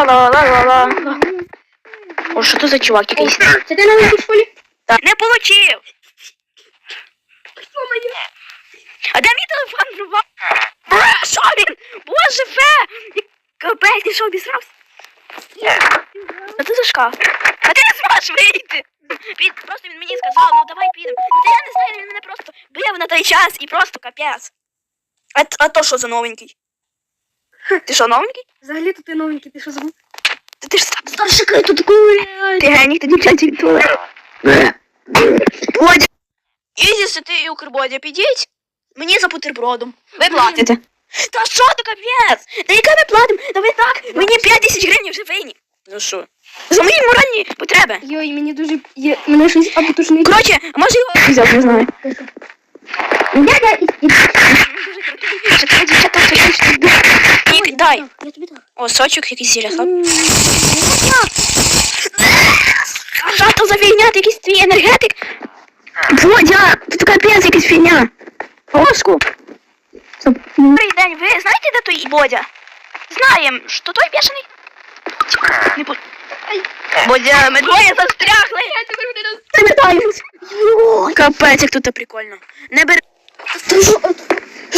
Ла-ла-ла-ла-ла. О, що то за чувак якийсь? Це ти новенький в школі? Не получив. А де мій телефон зрубав? Бра, що він? Боже, фе! Капець, ти що, обісрався? А ти за шкаф? А ти не зможеш вийти! Під, просто він мені сказав, ну давай підемо. Та я не знаю, він мене просто бив на той час і просто капець. А, а то що за новенький? Ти що, новенький? Взагалі то ти новенький, ти що забув? Ти, ти ж сам Старшики тут курять. Ти геній, тоді дівчат від туалету. Бодя. Ізіс, ти і Укрбодя, підіть. Мені за бутербродом. Ви платите. Та що ти капець? Та яке ми платимо? Та ви так, мені 5 тисяч гривень вже винні. За що? За мої моральні потреби. Йой, мені дуже... Є... Мене щось або тушнить. Коротше, а може його взяв, не знаю. Я, я, і, і... Що це дівчата все щось тут буде. Ні, дай. Я тобі так. О, сочок якийсь зілля. хоп. Що то за фігня? Ти якийсь твій енергетик? Бодя, тут капець якась фігня. Ошку. Стоп. Добрий день, ви знаєте, де той Бодя? Знаємо, що той бешений? Не по... Бодя, ми двоє застрягли. Ти не даєш. Капець, як тут прикольно. Не бери.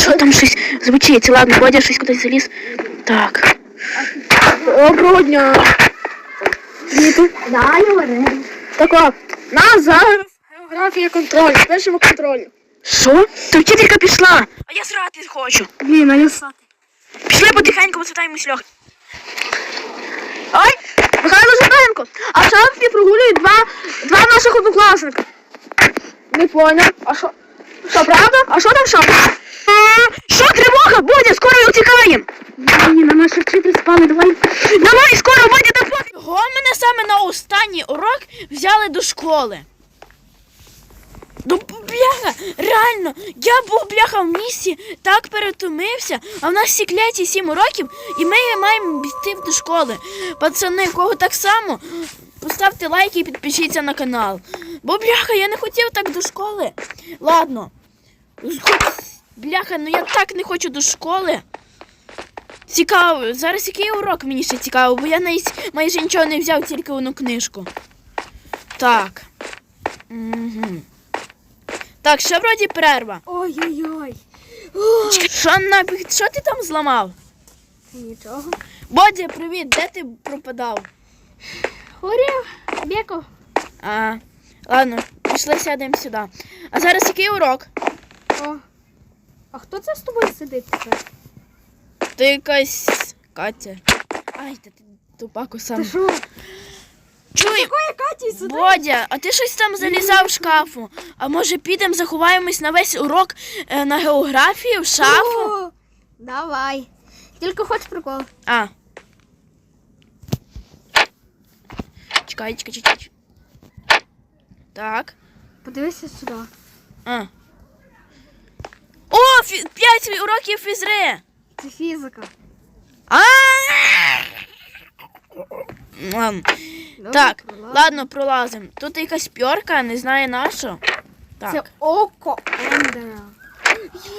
Що там щось звучить? Ладно, Бодя щось кудись заліз. Так. Доброго дня. Діти. Да, я. Так от, нас зараз географія контролю, першому контролю. Що? То вчителька пішла. А я срати хочу. Блін, а я сати. Пішли потихеньку, посвітаємось льох. Ой, Михайло Жиденко, а в шапці прогулюють два, два наших однокласника. Не поняв. А що? Що, правда? А що там в шапці? Що, тривога? Бодя, скоро утікаємо. Ні, на наш вчитель спали, давай. Давай, скоро, Бодя, та пофіг. Його мене саме на останній урок взяли до школи. Ну, бляха, реально, я був бляха в місті, так перетомився, а в нас всі кляті 7 років, і ми маємо йти до школи. Пацани, кого так само, поставте лайк і підпишіться на канал. Бо бляха, я не хотів так до школи. Ладно. Хоч, бляха, ну я так не хочу до школи. Цікаво, зараз який урок мені ще цікаво, бо я навіть майже нічого не взяв, тільки одну книжку. Так. Угу. Так, що вроді перерва. Ой-ой-ой. Що на що ти там зламав? Нічого. Бодя, привіт, де ти пропадав? Горів, бєко. А, ладно, пішли сядемо сюди. А зараз який урок? О. А хто це з тобою сидить тепер? Ти якась Катя. Ай, та ти тупаку сам. Ти що? Чуй, Каті? Бодя, а ти щось там залізав в шкафу. А може підемо заховаємось на весь урок е, на географію в шафу? О, Давай. Тільки хоч прикол. А. Чекай, чекай, чекай. Так. Подивися сюди. А. О, фі- п'ять уроків фізри. Це фізика. А! Ладно. Так, ладно, пролазимо. Тут якась пьорка, не знаю на що. Так. Це око Ендера.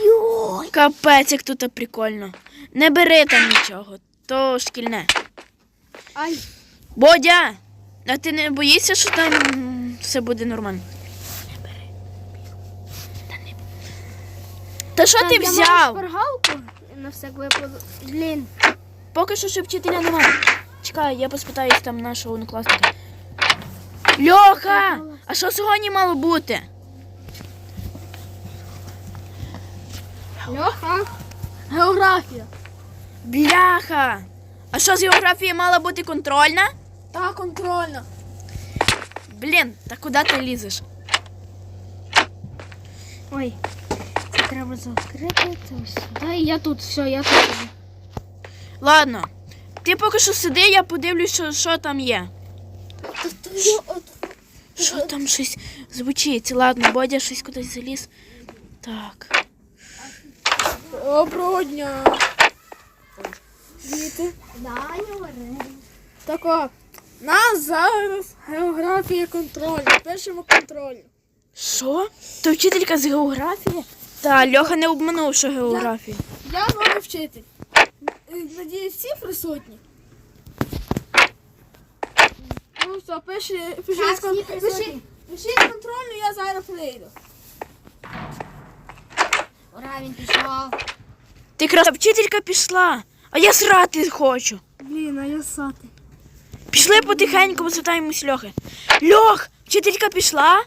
Йой. Капець, як тут прикольно. Не бери там нічого, то шкільне. Ай. Бодя, а ти не боїшся, що там все буде нормально? Не бери. Та, не... Та що ти Я маю взяв? шпаргалку на всяк випадок. Блін. Поки що ще вчителя немає. Чекай, я поспитаюсь там нашого однокласника. Льоха! А що сьогодні мало бути? Льоха. Географія. Бляха! А що з географії мала бути контрольна? Та контрольна. Блін, та куди ти лізеш? Ой. Це треба закрити. Це ось сюди. І я тут, все, я тут. Ладно, Ти поки що сиди, я подивлюсь, що, що там є. Що там щось звучить? Ладно, Бодя щось кудись заліз. Так. Доброго дня. Діти. Так от, нас зараз географія контролю, першому контролю. Що? То вчителька з географії? Та, Льоха не обманув, що географія. Я новий вчитель. Надіюсь, всі присутні. все, пиши, пиши, всі пиши, присутні. пиши контрольну, я зараз прийду. Ура, він пішов. Ти краса вчителька пішла, а я срати хочу. Блін, а я сати. Пішли потихеньку, спитаємось Льохи. Льох, вчителька пішла?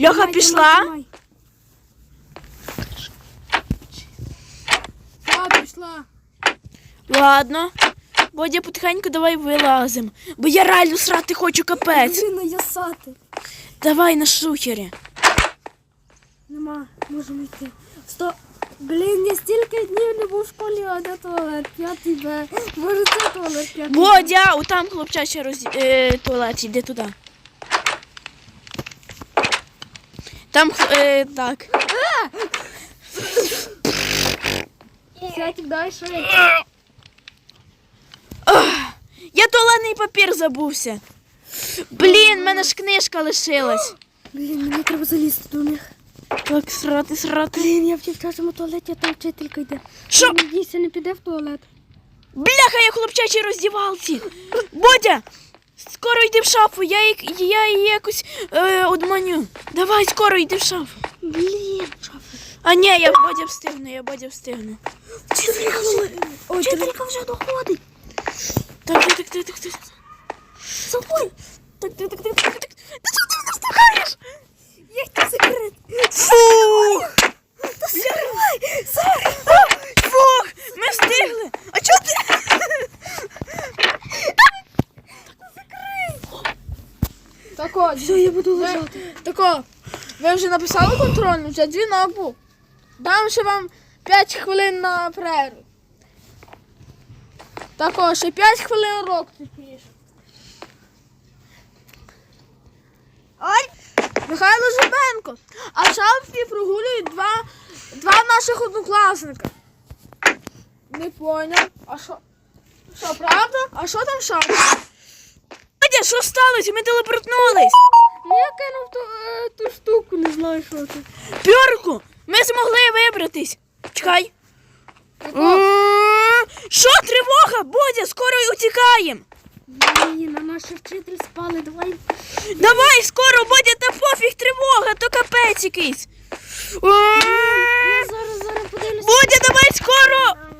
Льоха пішла? А, пішла. Ладно. Бодя, потихеньку давай вилазим. Бо я реально срати хочу капець. Блін, я сати. Давай на шухері. Нема, можемо йти. Сто. Блін, я стільки днів не був в школі, а де туалет? П'ятий Б. Може це туалет п'ятий. Бодя, отам хлопчачий роз... е, туалет, іди туди. Там е, так. Сядь, швидше. Я туалетний папір забувся. Блін, в мене ж книжка лишилась. Блін, мені треба залізти до них. Так, срати, срати. Блін, я в дівчачому туалеті, а там вчителька йде. Що? Надійся, не піде в туалет. Бляха, я в хлопчачій роздівалці. Бодя, скоро йди в шафу, я, її- я її якось е, одманю. Давай, скоро йди в шафу. Блін, шафа. А ні, я Бодя встигну, я Бодя встигну. Вчителька вже... Ой, вчителька вже доходить. Так, так, так, так, так, так. Заходь. Так, так, так, так, так, так. Ти що ти мене слухаєш? Як ти секрет? Фух! Та закривай! Зараз! Фух! Ми встигли! А чого ти? Тако, все, я буду лежати. Тако, ви вже написали контрольну, вже дзвінок був. Дам ще вам 5 хвилин на перерву. Тако, ще 5 хвилин урок ти п'єш. Ой, Михайло Жабенко. А шафі прогулюють два, два наших однокласника. Не поняв. А що? Що, правда? А що там в шафі? Що сталося? Ми телепортнулись. Ну я кинув ту, е, ту штуку, не знаю, що це. Пьорку, ми змогли вибратись. Чекай. Що, тривога? Бодя, скоро утікаємо. Блін, а наші вчитель спали, давай. Давай, скоро, Бодя, та пофіг, тривога, то капець якийсь. Зараз, зараз подивлюся. Бодя, давай скоро.